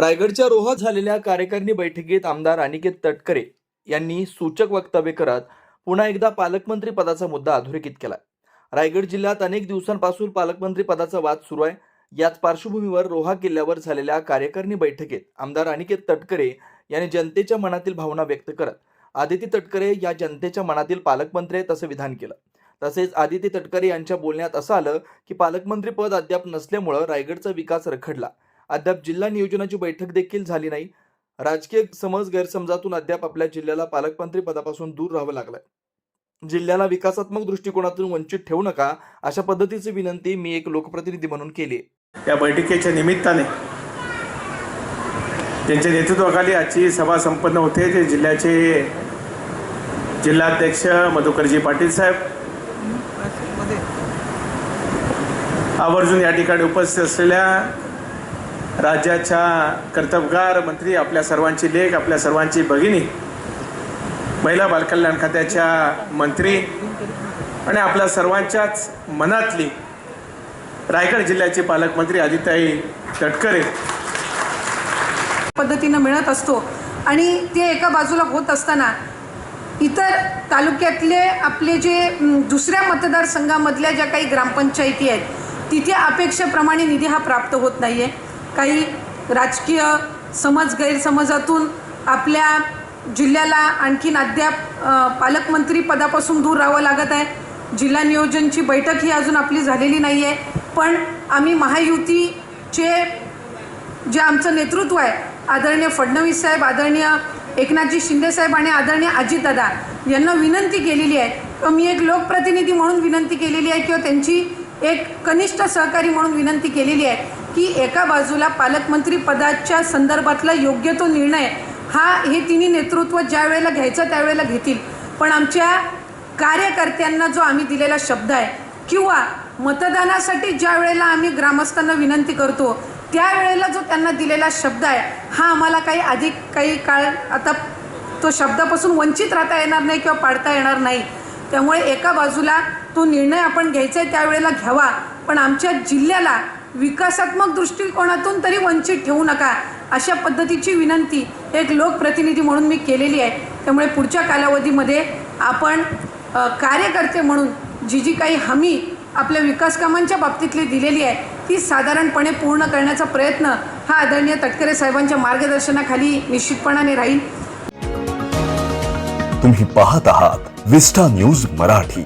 रायगडच्या रोहात झालेल्या कार्यकारिणी बैठकीत आमदार अनिकेत तटकरे यांनी सूचक वक्तव्य करत पुन्हा एकदा पालकमंत्री पदाचा मुद्दा अधोरेखित केला. रायगड जिल्ह्यात अनेक दिवसांपासून पालकमंत्री पदाचा वाद सुरू आहे. याच पार्श्वभूमीवर रोहा किल्ल्यावर झालेल्या कार्यकारिणी बैठकीत आमदार अनिकेत तटकरे यांनी जनतेच्या मनातील भावना व्यक्त करत आदिती तटकरे या जनतेच्या मनातील पालकमंत्री आहेत असं विधान केलं. तसेच आदिती तटकरे यांच्या बोलण्यात असं आलं की पालकमंत्री पद अद्याप नसल्यामुळं रायगडचा विकास रखडला. अद्याप जिल्हा नियोजनाची बैठक देखील झाली नाही. राजकीय समज गैरसमजातून अद्याप आपल्या जिल्ह्याला पालकमंत्री पदापासून दूर राहावं लागलंय. जिल्ह्याला विकासात्मक दृष्टिकोनातून वंचित ठेवू नका अशा पद्धतीची विनंती मी एक लोकप्रतिनिधी म्हणून केली या बैठकीच्या निमित्ताने त्यांच्या नेतृत्वाखाली आजची सभा संपन्न होते. ते जिल्ह्याचे जिल्हाध्यक्ष मधुकरजी पाटील साहेब आवर्जून या ठिकाणी उपस्थित असलेल्या राज्याच्या कर्तबगार मंत्री आपल्या सर्वांची लेख आपल्या सर्वांची भगिनी महिला बालकल्याण खात्याच्या मंत्री आणि आपल्या सर्वांच्याच मनातली रायगड जिल्ह्याचे पालकमंत्री आदिताई तटकरे पद्धतीनं मिळत असतो. आणि ते एका बाजूला होत असताना इतर तालुक्यातले आपले जे दुसऱ्या मतदारसंघामधल्या ज्या काही ग्रामपंचायती आहेत तिथे अपेक्षेप्रमाणे निधी हा प्राप्त होत नाही आहे काही राजकीय समज गैरसमजातून आपल्या जिल्ह्याला आणखीन अद्याप पालकमंत्री पदापासून दूर राहावं लागत आहे. जिल्हा नियोजनची बैठक ही अजून आपली झालेली नाही आहे पण आम्ही महायुतीचे जे आमचं नेतृत्व आहे आदरणीय फडणवीस साहेब आदरणीय एकनाथजी शिंदेसाहेब आणि आदरणीय अजितदादा यांना विनंती केलेली आहे. किंवा मी एक लोकप्रतिनिधी म्हणून विनंती केलेली आहे किंवा त्यांची एक कनिष्ठ सहकारी म्हणून विनंती केलेली आहे. की एका बाजूला पालकमंत्री पदाच्या संदर्भातला योग्य तो निर्णय हा हे तिन्ही नेतृत्व ज्या वेळेला घ्यायचं त्यावेळेला घेतील. पण आमच्या कार्यकर्त्यांना जो आम्ही दिलेला शब्द आहे किंवा मतदानासाठी ज्या वेळेला आम्ही ग्रामस्थांना विनंती करतो त्यावेळेला जो त्यांना दिलेला शब्द आहे हा आम्हाला काही अधिक काही काळ आता तो शब्दापासून वंचित राहता येणार नाही किंवा पाडता येणार नाही. त्यामुळे एका बाजूला तो निर्णय आपण घ्यायचा आहे त्यावेळेला घ्यावा. पण आमच्या जिल्ह्याला विकासात्मक दृष्टिकोनातून तरी वंचित ठेवू नका. अशा पद्धतीची विनंती एक लोकप्रतिनिधी म्हणून मी केलेली आहे. त्यामुळे पुढच्या कालावधीमध्ये आपण कार्यकर्ते म्हणून जी जी काही हमी आपल्या विकास कामांच्या बाबतीतली दिलेली आहे ती साधारणपणे पूर्ण करण्याचा प्रयत्न हा आदरणीय तटकरे साहेबांच्या मार्गदर्शनाखाली निश्चितपणाने राहील. तुम्ही पाहत आहात विस्टा न्यूज मराठी.